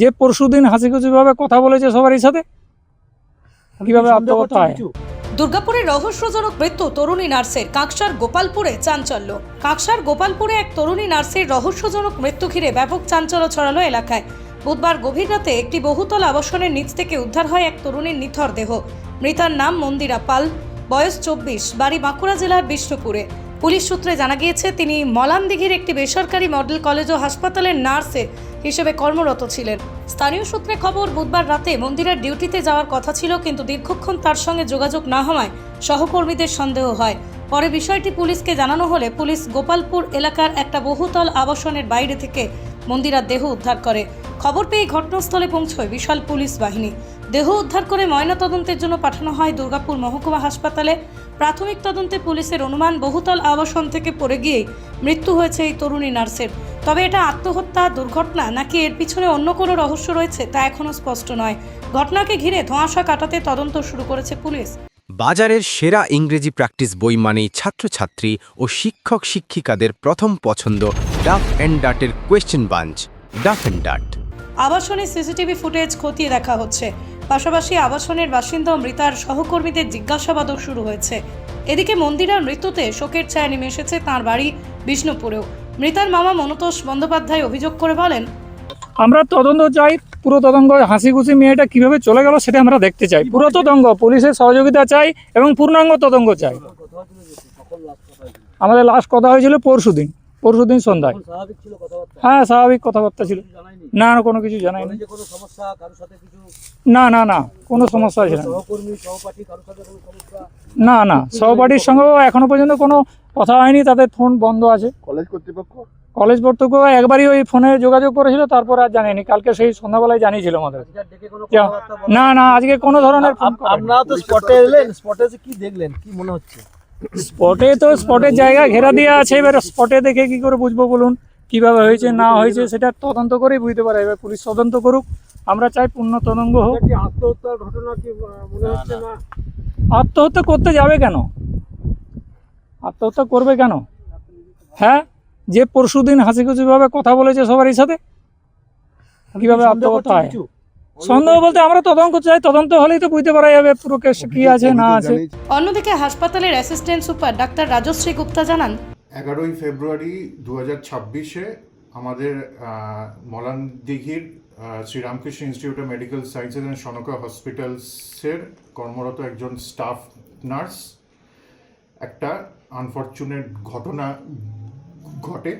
যে পরশুদিন হাসি খুশিভাবে কথা বলেছে সবারই সাথে কীভাবে আত্মহত্যা হয়? দুর্গাপুরের রহস্যজনক মৃত্যু তরুণী নার্সের কাকসার গোপালপুরে চাঞ্চল্য। কাকসার গোপালপুরে এক তরুণী নার্সের রহস্যজনক মৃত্যু ঘিরে ব্যাপক চাঞ্চল্য ছড়ালো এলাকায়। বুধবার গভীর রাতে একটি বহুতল আবাসনের নিচ থেকে উদ্ধার হয় এক তরুণীর নিথর দেহ। মৃতার নাম মন্দিরা পাল বয়স চব্বিশ বাড়ি বাঁকুড়া জেলার বিষ্ণুপুরে। পুলিশ সূত্রে জানা গিয়েছে, তিনি মলানদিঘির একটি বেসরকারি মডেল কলেজ ও হাসপাতালের নার্সে হিসেবে কর্মরত ছিলেন। স্থানীয় সূত্রে খবর, বুধবার রাতে মন্দিরের ডিউটিতে যাওয়ার কথা ছিল, কিন্তু দীর্ঘক্ষণ তার সঙ্গে যোগাযোগ না হওয়ায় সহকর্মীদের সন্দেহ হয়। পরে বিষয়টি পুলিশকে জানানো হলে পুলিশ গোপালপুর এলাকার একটা বহুতল আবাসনের বাইরে থেকে মন্দিরার দেহ উদ্ধার করে। খবর পেয়ে ঘটনাস্থলে পৌঁছয় বিশাল পুলিশ বাহিনী। দেহ উদ্ধার করে ময়নাতদন্তের জন্য পাঠানো হয় দুর্গাপুর মহকুমা হাসপাতালে। প্রাথমিক তদন্তে পুলিশের অনুমান, বহুতল আবাসন থেকে পড়ে গিয়েই মৃত্যু হয়েছে এই তরুণী নার্সের। তবে এটা আত্মহত্যা, দুর্ঘটনা, নাকি এর পিছনে অন্য কোনো রহস্য রয়েছে, তা এখনও স্পষ্ট নয়। ঘটনাকে ঘিরে ধোঁয়াশা কাটাতে তদন্ত শুরু করেছে পুলিশ। বাজারের সেরা ইংরেজি প্র্যাকটিস বই মানেই ছাত্রছাত্রী ও শিক্ষক শিক্ষিকাদের প্রথম পছন্দ Duff and ডাটের question bunch, Duff and Dutt. আবাসনে সিসিটিভি ফুটেজ খতিয়ে দেখা হচ্ছে। পাশাপাশি আবাসনের বাসিন্দা মৃতার সহকর্মীদের জিজ্ঞাসাবাদও শুরু হয়েছে। এদিকে মন্দিরার মৃত্যুতে শোকের ছায়া নেমে এসেছে তাঁর বাড়ি বিষ্ণুপুরেও। মৃতার মামা মনতোষ বন্দ্যোপাধ্যায় অভিযোগ করে বলেন, আমরা তদন্ত চাই, পুরো তদন্ত হাসি খুশি মেয়েটা কীভাবে চলে গেল সেটা আমরা দেখতে চাই। পুরো তদন্ত, পুলিশের সহযোগিতা চাই এবং পূর্ণাঙ্গ তদন্ত চাই। আমাদের লাস্ট কথা হয়েছিল পরশু দিন পরশু দিন সন্ধ্যায় স্বাভাবিক ছিল কথাবার্তা? হ্যাঁ স্বাভাবিক কথাবার্তা ছিল। না না কোনো কিছু জানাই না যে কোনো সমস্যা কারোর সাথে কিছু? না না না কোনো সমস্যা ছিল না। সহকর্মী সহপাঠী কারোর সাথে কোনো সমস্যা? না না সহপাঠীর সঙ্গেও এখনও পর্যন্ত কোনো কথা হয়নি তাদের ফোন বন্ধ আছে। কলেজ কর্তৃপক্ষ? কলেজ কর্তৃপক্ষ একবারই ওই ফোনে যোগাযোগ করেছিল তারপর আর জানেনি কালকে সেই সন্ধ্যাবেলায় জানিয়েছিল আমাদের। না না আজকে কোনো ধরনের ফোন আপনারা তো স্পটে এলেন স্পটে কি দেখলেন? কি মনে হচ্ছে? স্পটে তো স্পটের জায়গা ঘেরা দেওয়া আছে এবার স্পটে দেখে কি করে বুঝব বলুন? কীভাবে হয়েছে না হয়েছে সেটা তদন্ত করেই বুঝতে পারে এবার পুলিশ তদন্ত করুক। আমরা চাই পূর্ণ তদন্ত হোক। কি আত্মহত্যার ঘটনা কি মনে হচ্ছে না। আত্মহত্যা করতে যাবে কেন? আত্মহত্যা করবে কেন? হ্যাঁ? যে পরশু দিন হাসি খুশিভাবে কথা বলেছে সবারই সাথে? কীভাবে আত্মহত্যা হয়? সন্দেহ বলতে আমরা তদন্ত চাই তদন্ত হলেই তো বুঝতে পারা যাবে পুরো কেস কি আছে না আছে। অন্যদিকে হাসপাতালের assistant super doctor Rajashree Gupta জানান এগারোই ফেব্রুয়ারি দু হাজার ছাব্বিশে আমাদের আহ, মলান দিঘির Sriramakrishna institute of medical sciences and Sanka হসপিটালসের কর্মরত একজন স্টাফ নার্স একটা আনফর্চুনেট ঘটনা ঘটে।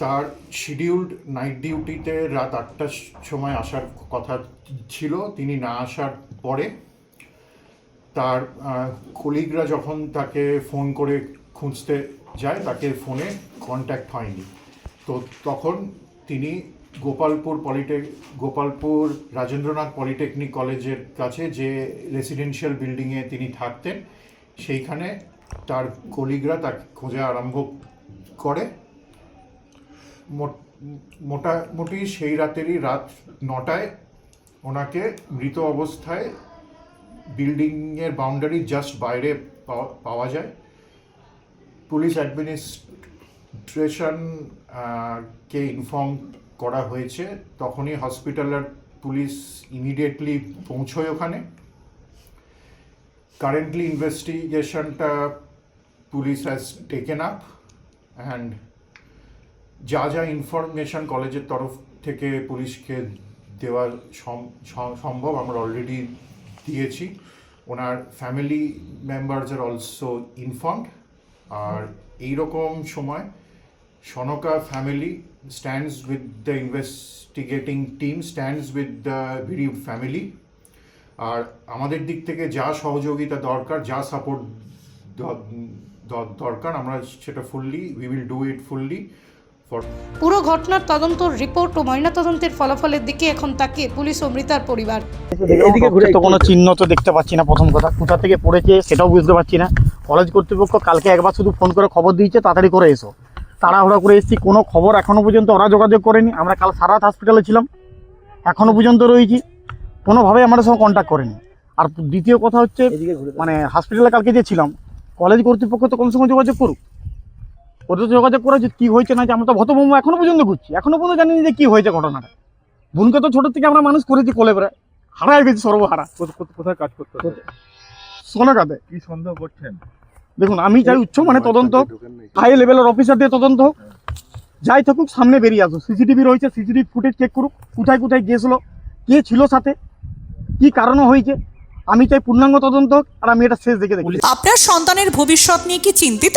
তার শিডিউলড নাইট ডিউটিতে রাত আটটার সময় আসার কথা ছিল, তিনি না আসার পরে তার কলিগরা যখন তাকে ফোন করে খুঁজতে যায়, তাকে ফোনে কন্ট্যাক্ট হয়নি। তো তখন তিনি গোপালপুর পলিটেক গোপালপুর রাজেন্দ্রনাথ পলিটেকনিক কলেজের কাছে যে রেসিডেন্সিয়াল বিল্ডিংয়ে তিনি থাকতেন, সেইখানে তার কলিগরা তাকে খোঁজা আরম্ভ করে। মোটামুটি সেই রাতেরই রাত নটায় ওনাকে মৃত অবস্থায় বিল্ডিংয়ের বাউন্ডারি জাস্ট বাইরে পাওয়া- যায়। পুলিশ অ্যাডমিনিস্ট্রেশন কে ইনফর্ম করা হয়েছে, তখনই হসপিটালের পুলিশ ইমিডিয়েটলি পৌঁছয় ওখানে। Currently ইনভেস্টিগেশনটা police has taken up and যা যা ইনফরমেশন কলেজের তরফ থেকে পুলিশকে দেওয়া সম- সম- সম্ভব আমরা অলরেডি দিয়েছি। ওনার ফ্যামিলি মেম্বার্স আর অলসো ইনফর্মড আর এইরকম সময় Sanka family stands with the investigating team stands with the widowed family আর আমাদের দিক থেকে যা সহযোগিতা দরকার, যা সাপোর্ট দরকার, আমরা সেটা fully we will do it fully পুরো ঘটনার তদন্ত রিপোর্ট ও ময়নাতদন্তের ফলাফলের দিকে এখন তাকিয়ে পুলিশ ও মৃতার পরিবার। এদিকে ঘুরে তো কোনো চিহ্ন তো দেখতে পাচ্ছি না প্রথম কথা। কোথা থেকে পড়েছে সেটাও বুঝতে পারছি না। কলেজ কর্তৃপক্ষ কালকে একবার শুধু ফোন করে খবর দিয়েছে তাড়াতাড়ি করে এসো। তাড়াহুড়া করে এসেছি কোনো খবর এখনও পর্যন্ত ওরা যোগাযোগ করেনি। আমরা কাল সারা রাত হসপিটালে ছিলাম এখনও পর্যন্ত রয়েছি। কোনোভাবে আমাদের সঙ্গে কন্ট্যাক্ট করেনি। আর দ্বিতীয় কথা হচ্ছে মানে হসপিটালে কালকে যে ছিলাম কলেজ কর্তৃপক্ষ তো কোনো সময় যোগাযোগ করুক। ওদের তো যোগাযোগ করা উচিত। কি হয়েছে না যে আমরা তো ভতভম্ব এখনও পর্যন্ত ঘুরছি। এখনও পর্যন্ত জানি যে কি হয়েছে ঘটনাটা। বোনকে তো ছোট থেকে আমরা মানুষ করেছি কোলে বেড়ায় হারাই গেছি সর্বহারা। কোথায় কাজ করতে সোনাকাতে কি সন্দেহ করছেন? দেখুন আমি চাই উচ্চ মানে তদন্ত হাই লেভেলের অফিসার দিয়ে তদন্ত হোক যাই থাকুক সামনে বেরিয়ে আসুক। সিসিটিভি রয়েছে সিসিটিভি ফুটেজ চেক করুক কোথায় কোথায় গিয়েছিল কে ছিল সাথে কি কারণে হয়েছে। আমি চাই পূর্ণাঙ্গ তদন্ত হোক আর আমি এটা শেষ দেখে দেখি। আপনার সন্তানের ভবিষ্যৎ নিয়ে কি চিন্তিত?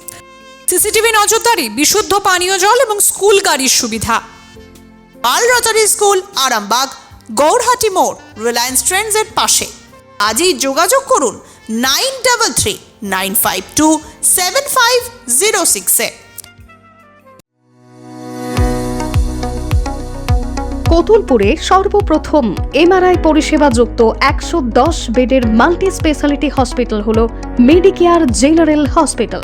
সিসিটিভি নজরদারি, বিশুদ্ধ পানীয় জল এবং স্কুল গাড়ির সুবিধা। পাল রজারি স্কুল, আরামবাগ, গৌরহাটি মোড়, রিলায়েন্স ট্রেন্ডসের পাশে। আজই যোগাযোগ করুন nine double three nine five two seven five zero সিক্সে কতুলপুরে সর্বপ্রথম এমআরআই পরিষেবা যুক্ত একশো দশ বেডের মাল্টি স্পেশালিটি হসপিটাল হল মেডিকেয়ার জেনারেল হসপিটাল।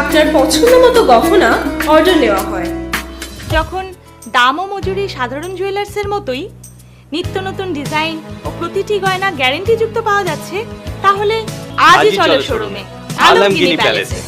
আপনার পছন্দ মতো গহনা অর্ডার নেওয়া হয়। যখন দাম ও মজুরি সাধারণ জুয়েলার্সের মতোই নিত্য নতুন ডিজাইন ও প্রতিটি গয়না গ্যারেন্টি যুক্ত পাওয়া যাচ্ছে তাহলে আজই চলো শোরুমে আলমগিরি প্যালেসে।